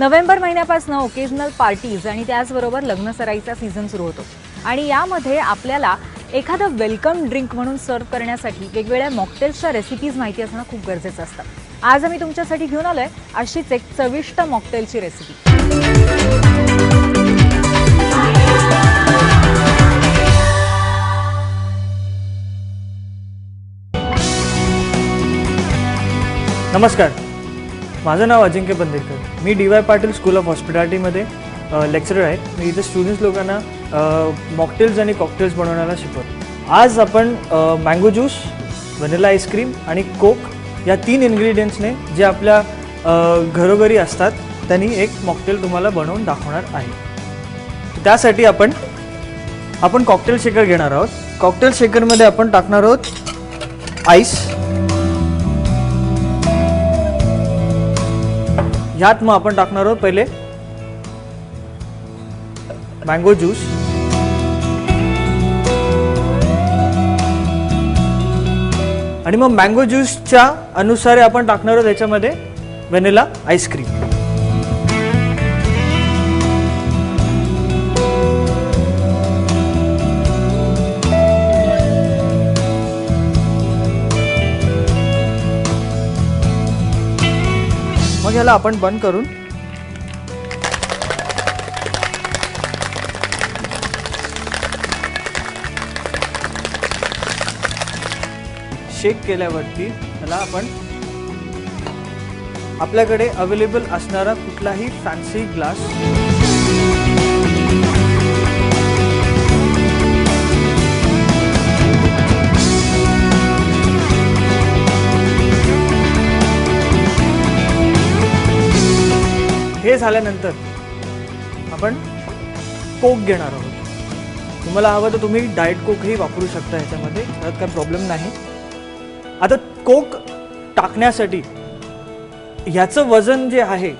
November महिन्यापासून occasional parties आणि त्याचबरोबर लग्नसराईचा सीझन सुरू होतो. आणि यामध्ये आपल्याला एखादं वेलकम ड्रिंक म्हणून सर्व करण्यासाठी वेगवेगळ्या मॉकटेल्सच्या रेसिपीज माहिती असणं खूप गरजेचं असतं. आज आम्ही तुमच्यासाठी घेऊन आलोय अशीच एक चविष्ट मॉकटेलची रेसिपी नमस्कार. माझं नाव अजिंक्य बंदेकर मी D Y Patil school of हॉस्पिटॅलिटीमध्ये lecturer आहे. मी इथे स्टुडंट्स लोकांना मॉकटेल्स आणि कॉकटेल्स बनवण्याला शिकवतो. आज आपण mango juice vanilla ice cream आणि कोक या तीन इन्ग्रेडियंट्सने जे आपल्या घरोघरी असतात त्यांनी एक मॉकटेल तुम्हाला बनवून दाखवणार आहे. त्यासाठी आपण आपण कॉकटेल शेकर घेणार आहोत. कॉकटेल शेकरमध्ये आपण टाकणार आहोत आईस ह्यात मग आपण टाकणार आहोत पहिले मँगो ज्यूस आणि मग मँगो ज्यूसच्या अनुसारे आपण टाकणार आहोत याच्यामध्ये व्हॅनिला आईस्क्रीम ह्याला आपण बंद करून शेक केल्यावरती त्याला आपण आपल्याकडे अवेलेबल असणारा कुठलाही फॅन्सी ग्लास हे झाल्यानंतर आपण कोक घेणार आहोत. तुम्हाला हवं तर तुम्ही डाएट कोकही वापरू शकता ह्याच्यामध्ये त्यात काही प्रॉब्लेम नाही. आता कोक टाकण्यासाठी ह्याचं वजन जे आहे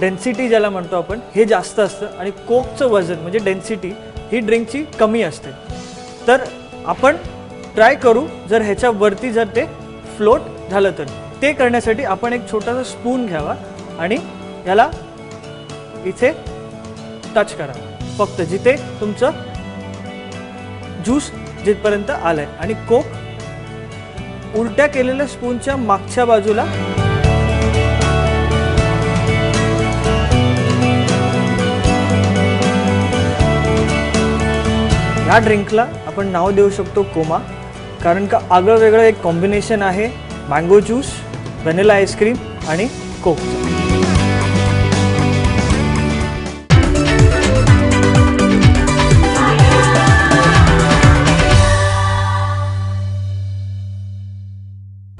डेन्सिटी ज्याला म्हणतो आपण हे जास्त असतं आणि कोकचं वजन म्हणजे डेन्सिटी ही ड्रिंकची कमी असते. तर आपण ट्राय करू जर ह्याच्यावरती जर ते फ्लोट झालं तर. ते करण्यासाठी आपण एक छोटासा स्पून घ्यावा आणि याला इथे टच करा. फक्त जिथे तुमचं ज्यूस जिथपर्यंत आलंय. आणि कोक उलट्या केलेल्या स्पूनच्या मागच्या बाजूला ह्या ड्रिंकला आपण नाव देऊ शकतो कोमा. कारण का आगळं वेगळं एक कॉम्बिनेशन आहे. मँगो ज्यूस व्हॅनिला आईस्क्रीम आणि कोकचं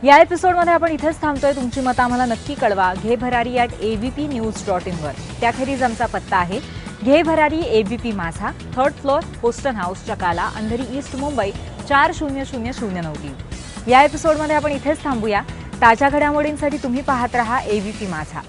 या एपिसोडमध्ये आपण इथेच थांबतोय. तुमची मतं आम्हाला नक्की कळवा. घे भरारी at A V P news dot इनवर त्याखेरीज आमचा पत्ता आहे. घे भरारी ए व्ही पी माझा. Third floor Boston house Chakala Andheri east Mumbai चार शून्य शून्य शून्य नऊ तीन. या एपिसोडमध्ये आपण इथेच थांबूया. ताज्या घडामोडींसाठी तुम्ही पाहत रहा ए व्ही पी माझा.